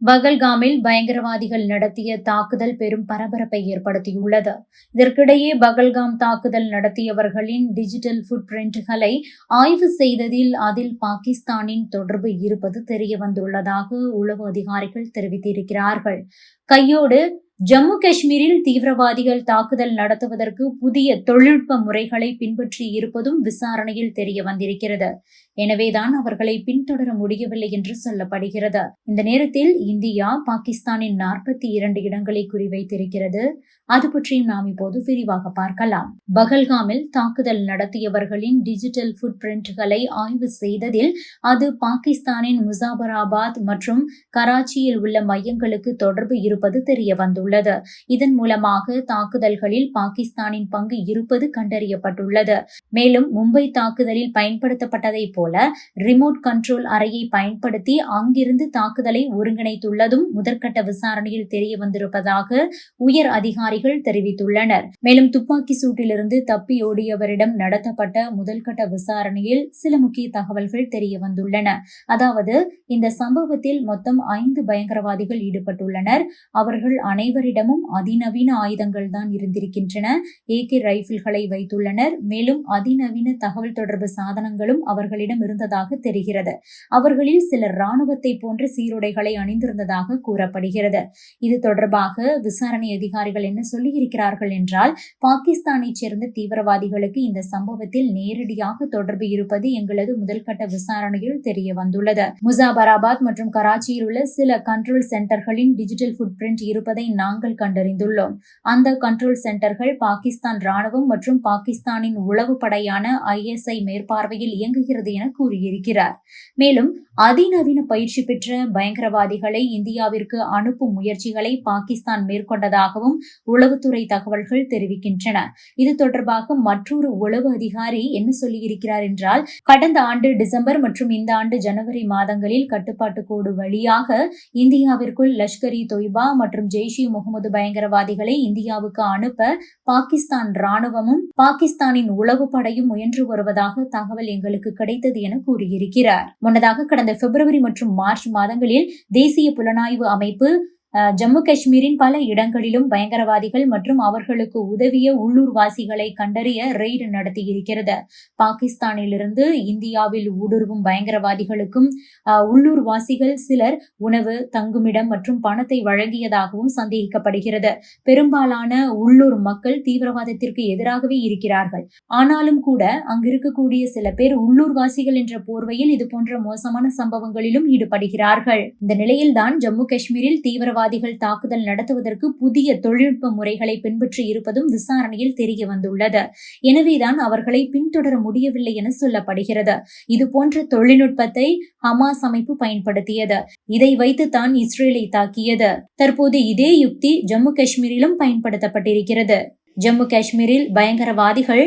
பகல்காமில் பயங்கரவாதிகள் நடத்திய தாக்குதல் பெரும் பரபரப்பை ஏற்படுத்தியுள்ளது. இதற்கிடையே பகல்காம் தாக்குதல் நடத்தியவர்களின் டிஜிட்டல் ஃபுட் பிரிண்ட்களை ஆய்வு செய்ததில் அதில் பாகிஸ்தானின் தொடர்பு இருப்பது தெரியவந்துள்ளதாக உளவு அதிகாரிகள் தெரிவித்திருக்கிறார்கள். கையோடு ஜம்மு காஷ்மீரில் தீவிரவாதிகள் தாக்குதல் நடத்துவதற்கு புதிய தொழில்நுட்ப முறைகளை பின்பற்றி இருப்பதும் விசாரணையில் தெரிய வந்திருக்கிறது. எனவேதான் அவர்களை பின்தொடர முடியவில்லை என்று சொல்லப்படுகிறது. இந்த நேரத்தில் இந்தியா பாகிஸ்தானின் நாற்பத்தி இரண்டு இடங்களை குறிவைத்திருக்கிறது. அது பற்றியும் நாம் இப்போது விரிவாக பார்க்கலாம். பகல்காமில் தாக்குதல் நடத்தியவர்களின் டிஜிட்டல் ஃபுட் பிரிண்ட்களை ஆய்வு செய்ததில் அது பாகிஸ்தானின் முசாபராபாத் மற்றும் கராச்சியில் உள்ள மையங்களுக்கு தொடர்பு இருப்பது தெரிய வந்துள்ளது. இதன் மூலமாக தாக்குதல்களில் பாகிஸ்தானின் பங்கு இருப்பது கண்டறியப்பட்டுள்ளது. மேலும் மும்பை தாக்குதலில் பயன்படுத்தப்பட்டதைப் போல ரிமோட் கண்ட்ரோல் அறையை பயன்படுத்தி அங்கிருந்து தாக்குதலை ஒருங்கிணைத்துள்ளதும் முதற்கட்ட விசாரணையில் தெரிய வந்திருப்பதாக உயர் அதிகாரிகள் தெரிவித்துள்ளனர். மேலும் துப்பாக்கி சூட்டிலிருந்து தப்பியோடியவரிடம் நடத்தப்பட்ட முதல்கட்ட விசாரணையில் சில முக்கிய தகவல்கள் தெரிய வந்துள்ளன அதாவது இந்த சம்பவத்தில் மொத்தம் ஐந்து பயங்கரவாதிகள் ஈடுபட்டுள்ளனர். அவர்கள் அனைவரும் அனைவரிடமும் அதிநவீன ஆயுதங்கள் தான் இருந்திருக்கின்றன. ஏகே ரைபிள்களை வைத்துள்ளனர். மேலும் அதிநவீன தகவல் தொடர்பு சாதனங்களும் அவர்களிடம் இருந்ததாக தெரிகிறது. அவர்களில் சிலர் ராணுவத்தை போன்ற சீருடைகளை அணிந்திருந்ததாக கூறப்படுகிறது. இது தொடர்பாக விசாரணை அதிகாரிகள் என்ன சொல்லியிருக்கிறார்கள் என்றால் பாகிஸ்தானைச் சேர்ந்த தீவிரவாதிகளுக்கு இந்த சம்பவத்தில் நேரடியாக தொடர்பு இருப்பது எங்களது முதல்கட்ட விசாரணையில் தெரிய வந்துள்ளது முசாபராபாத் மற்றும் கராச்சியில் உள்ள சில கண்ட்ரோல் சென்டர்களின் டிஜிட்டல் ஃபுட் பிரிண்ட் இருப்பதை நாங்கள் கண்டறிந்துள்ளோம். அந்த கண்ட்ரோல் சென்டர்கள் பாகிஸ்தான் ராணுவம் மற்றும் பாகிஸ்தானின் உளவு படையான ஐஎஸ்ஐ மேற்பார்வையில் இயங்குகிறது என கூறியிருக்கிறார். மேலும் அதிநவீன பயிற்சி பெற்ற பயங்கரவாதிகளை இந்தியாவிற்கு அனுப்பும் முயற்சிகளை பாகிஸ்தான் மேற்கொண்டதாகவும் உளவுத்துறை தகவல்கள் தெரிவிக்கின்றன. இது தொடர்பாக மற்றொரு உளவு அதிகாரி என்ன சொல்லியிருக்கிறார் என்றால் கடந்த ஆண்டு டிசம்பர் மற்றும் இந்த ஆண்டு ஜனவரி மாதங்களில் கட்டுப்பாட்டு கோடு வழியாக இந்தியாவிற்குள் லஷ்கர் இ தொய்பா மற்றும் ஜெய்ஷ் இ முகமது பயங்கரவாதிகளை இந்தியாவுக்கு அனுப்ப பாகிஸ்தான் ராணுவமும் பாகிஸ்தானின் உளவு படையும் முயன்று வருவதாக தகவல் எங்களுக்கு கிடைத்தது என கூறியிருக்கிறார். முன்னதாக கடந்த பிப்ரவரி மற்றும் மார்ச் மாதங்களில் தேசிய புலனாய்வு அமைப்பு ஜம்மு காஷ்மீரின் பல இடங்களிலும் பயங்கரவாதிகள் மற்றும் அவர்களுக்கு உதவிய உள்ளூர்வாசிகளை கண்டறிய ரெய்டு நடத்தியிருக்கிறது. பாகிஸ்தானிலிருந்து இந்தியாவில் ஊடுருவும் பயங்கரவாதிகளுக்கும் உள்ளூர்வாசிகள் சிலர் உணவு தங்குமிடம் மற்றும் பணத்தை வழங்கியதாகவும் சந்தேகிக்கப்படுகிறது. பெரும்பாலான உள்ளூர் மக்கள் தீவிரவாதத்திற்கு எதிராகவே இருக்கிறார்கள். ஆனாலும் கூட அங்கு இருக்கக்கூடிய சில பேர் உள்ளூர்வாசிகள் என்ற போர்வையில் இது போன்ற மோசமான சம்பவங்களிலும் ஈடுபடுகிறார்கள். இந்த நிலையில்தான் ஜம்மு காஷ்மீரில் தீவிரவாதிகள் தாக்குதல் நடத்துவதற்கு புதிய தொழில்நுட்ப முறைகளை பின்பற்றி இருப்பதும் விசாரணையில் தெரிய வந்துள்ளது. எனவேதான் அவர்களை பின்தொடர முடியவில்லை என சொல்லப்படுகிறது. இதுபோன்ற தொழில்நுட்பத்தை ஹமாஸ் அமைப்பு பயன்படுத்தியது. இதை வைத்துத்தான் இஸ்ரேலை தாக்கியது. தற்போது இதே யுக்தி ஜம்மு காஷ்மீரிலும் பயன்படுத்தப்பட்டிருக்கிறது. ஜம்மு காஷ்மீரில் பயங்கரவாதிகள்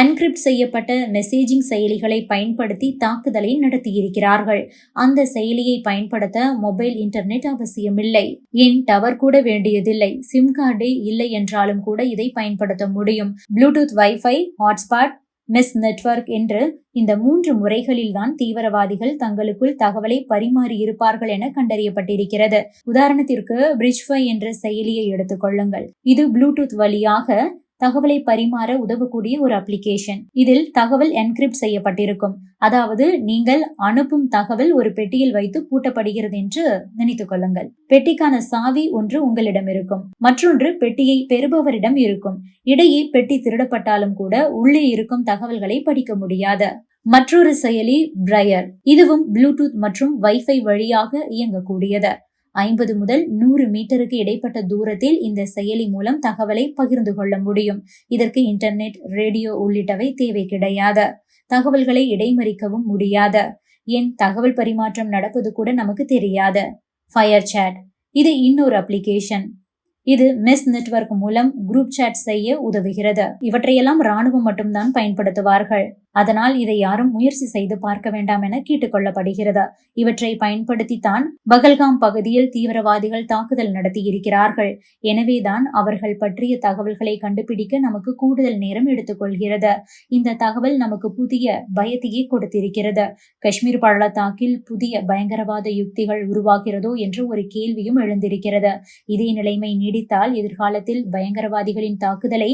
என்கிரிப்ட் செய்யப்பட்ட மெசேஜிங் செயலிகளை பயன்படுத்தி தாக்குதலை நடத்தியிருக்கிறார்கள். அந்த செயலியை பயன்படுத்த மொபைல் இன்டர்நெட் அவசியமில்லை. என் டவர் கூட வேண்டியதில்லை. சிம் கார்டே இல்லை என்றாலும் கூட இதை பயன்படுத்த முடியும். Bluetooth WiFi hotspot mesh network என்று இந்த மூன்று முறைகளில்தான் தீவிரவாதிகள் தங்களுக்குள் தகவலை பரிமாறி இருப்பார்கள் என கண்டறியப்பட்டிருக்கிறது. உதாரணத்திற்கு பிரிட்ஜ்ஃபை என்ற செயலியை எடுத்துக்கொள்ளுங்கள் இது ப்ளூடூத் வழியாக தகவலை பரிமாற உதவக்கூடிய ஒரு அப்ளிகேஷன் இதில் தகவல் என்கிரிப்ட் செய்யப்பட்டிருக்கும். அதாவது நீங்கள் அனுப்பும் தகவல் ஒரு பெட்டியில் வைத்து பூட்டப்படுகிறது என்று நினைத்துக் கொள்ளுங்கள். பெட்டிக்கான சாவி ஒன்று உங்களிடம் இருக்கும். மற்றொன்று பெட்டியை பெறுபவரிடம் இருக்கும். இடையே பெட்டி திருடப்பட்டாலும் கூட உள்ளே இருக்கும் தகவல்களை படிக்க முடியாது. மற்றொரு செயலி பிரையர் இதுவும் ப்ளூடூத் மற்றும் வைஃபை வழியாக இயங்கக்கூடியது. ஐம்பது முதல் நூறு மீட்டருக்கு இடைப்பட்ட தூரத்தில் இந்த செயலி மூலம் தகவலை பகிர்ந்து கொள்ள முடியும். இதற்கு இன்டர்நெட் ரேடியோ உள்ளிட்டவை தேவை கிடையாது. தகவல்களை இடைமறிக்கவும் முடியாது. ஏன் தகவல் பரிமாற்றம் நடப்பது கூட நமக்கு தெரியாது. ஃபயர் சேட் இது இன்னொரு அப்ளிகேஷன் இது மெஸ் நெட்வொர்க் மூலம் குரூப் சேட் செய்ய உதவுகிறது. இவற்றையெல்லாம் ராணுவம் மட்டும்தான் பயன்படுத்துவார்கள். அதனால் இதை யாரும் முயற்சி செய்து பார்க்க வேண்டாம் என கேட்டுக்கொள்ளப்படுகிறது. இவற்றை பயன்படுத்தித்தான் பகல்காம் பகுதியில் தீவிரவாதிகள் தாக்குதல் நடத்தியிருக்கிறார்கள். எனவேதான் அவர்கள் பற்றிய தகவல்களை கண்டுபிடிக்க நமக்கு கூடுதல் நேரம் எடுத்துக்கொள்கிறது. இந்த தகவல் நமக்கு புதிய பயத்தையே கொடுத்திருக்கிறது. காஷ்மீர் பள்ளத்தாக்கில் புதிய பயங்கரவாத யுக்திகள் உருவாகிறதோ என்ற ஒரு கேள்வியும் எழுந்திருக்கிறது. இதே நிலைமை நீடித்தால் எதிர்காலத்தில் பயங்கரவாதிகளின் தாக்குதலை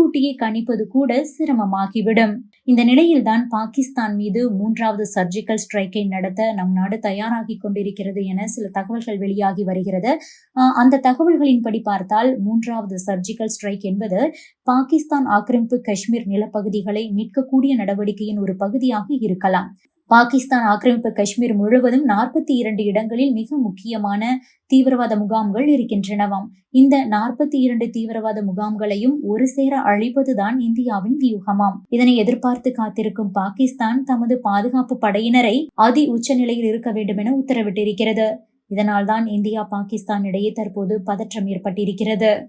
முன்கூட்டியே கணிப்பது கூட சிரமமாகிவிடும். இந்த நிலையில்தான் பாகிஸ்தான் மீது மூன்றாவது சர்ஜிக்கல் ஸ்ட்ரைக்கை நடத்த நம் நாடு தயாராகி கொண்டிருக்கிறது என சில தகவல்கள் வெளியாகி வருகிறது. ஆஹ் அந்த தகவல்களின்படி பார்த்தால் மூன்றாவது சர்ஜிக்கல் ஸ்ட்ரைக் என்பது பாகிஸ்தான் ஆக்கிரமிப்பு காஷ்மீர் நிலப்பகுதிகளை மீட்கக்கூடிய நடவடிக்கையின் ஒரு பகுதியாக இருக்கலாம். பாகிஸ்தான் ஆக்கிரமிப்பு காஷ்மீர் முழுவதும் நாற்பத்தி இரண்டு இடங்களில் மிக முக்கியமான தீவிரவாத முகாம்கள் இருக்கின்றனவாம். இந்த நாற்பத்தி இரண்டு தீவிரவாத முகாம்களையும் ஒரு சேர அழிப்பதுதான் இந்தியாவின் வியூகமாம். இதனை எதிர்பார்த்து காத்திருக்கும் பாகிஸ்தான் தமது பாதுகாப்பு படையினரை அதி உச்ச நிலையில் இருக்க வேண்டும் என உத்தரவிட்டிருக்கிறது. இதனால்தான் இந்தியா பாகிஸ்தான் இடையே தற்போது பதற்றம் ஏற்பட்டிருக்கிறது.